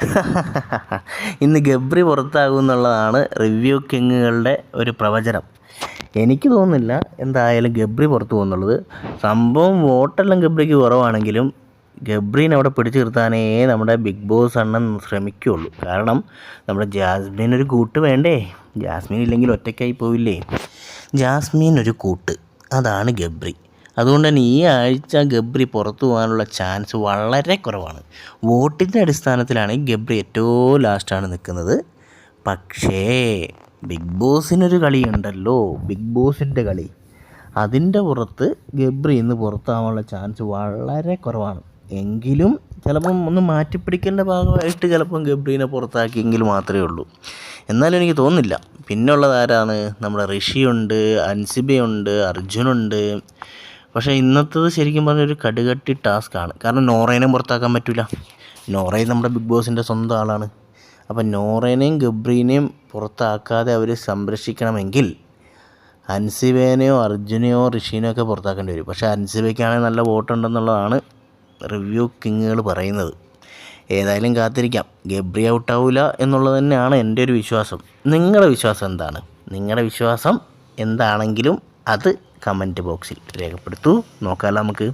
ഇന്ന് ഗബ്രി പുറത്താകും എന്നുള്ളതാണ് റിവ്യൂ കിങ്ങുകളുടെ ഒരു പ്രവചനം. എനിക്ക് തോന്നുന്നില്ല എന്തായാലും ഗബ്രി പുറത്തു പോകുന്നുള്ളത്. സംഭവം വോട്ടെല്ലാം ഗബ്രിക്ക് കുറവാണെങ്കിലും ഗബ്രീനെ അവിടെ പിടിച്ചു നിർത്താനേ നമ്മുടെ ബിഗ് ബോസ് അണ്ണൻ ശ്രമിക്കുകയുള്ളൂ കാരണം നമ്മുടെ ജാസ്മിൻ ഒരു കൂട്ട് വേണ്ടേ? ജാസ്മിൻ ഇല്ലെങ്കിൽ ഒറ്റയ്ക്കായി പോവില്ലേ? ജാസ്മിൻ ഒരു കൂട്ട്. അതാണ് ഗബ്രി. അതുകൊണ്ട് തന്നെ ഈ ആഴ്ച ഗബ്രി പുറത്തു പോകാനുള്ള ചാൻസ് വളരെ കുറവാണ്. വോട്ടിന്റെ അടിസ്ഥാനത്തിലാണ് ഗബ്രി ഏറ്റവും ലാസ്റ്റാണ് നിൽക്കുന്നത്. പക്ഷേ ബിഗ് ബോസിനൊരു കളിയുണ്ടല്ലോ. ബിഗ് ബോസിന്റെ കളി. അതിന്റെ പുറത്ത് ഗബ്രി ഇന്ന് പുറത്താവാനുള്ള ചാൻസ് വളരെ കുറവാണ്. എങ്കിലും ചിലപ്പം ഒന്ന് മാറ്റിപ്പിടിക്കേണ്ട ഭാഗമായിട്ട് ചിലപ്പം ഗബ്രീനെ പുറത്താക്കിയെങ്കിൽ മാത്രമേ ഉള്ളൂ. എന്നാലും എനിക്ക് തോന്നുന്നില്ല. പിന്നുള്ളത് ആരാണ്? നമ്മുടെ ഋഷിയുണ്ട് അൻസിബയുണ്ട് അർജുനുണ്ട്. പക്ഷേ ഇന്നത്തത് ശരിക്കും പറഞ്ഞ ഒരു കടുകട്ടി ടാസ്ക്കാണ് കാരണം നോറേനെ പുറത്താക്കാൻ പറ്റില്ല നോറേ നമ്മുടെ ബിഗ് ബോസിന്റെ സ്വന്തം ആളാണ്. അപ്പം നോറേനെയും ഗബ്രീനെയും പുറത്താക്കാതെ അവർ സംരക്ഷിക്കണമെങ്കിൽ അൻസിബേനെയോ അർജുനെയോ ഋഷീനെയോ ഒക്കെ പുറത്താക്കേണ്ടി വരും. പക്ഷേ അൻസിബയ്ക്കാണെങ്കിൽ നല്ല വോട്ടുണ്ടെന്നുള്ളതാണ് റിവ്യൂ കിങ്ങുകൾ പറയുന്നത്. ഏതായാലും കാത്തിരിക്കാം. ഗബ്രി ഔട്ടാവില്ല എന്നുള്ളത് തന്നെയാണ് എന്റെ ഒരു വിശ്വാസം. നിങ്ങളുടെ വിശ്വാസം എന്താണ്? നിങ്ങളുടെ വിശ്വാസം എന്താണെങ്കിലും അത് കമന്റ് ബോക്സിൽ രേഖപ്പെടുത്തൂ. നോക്കാമല്ലോ നമുക്ക്.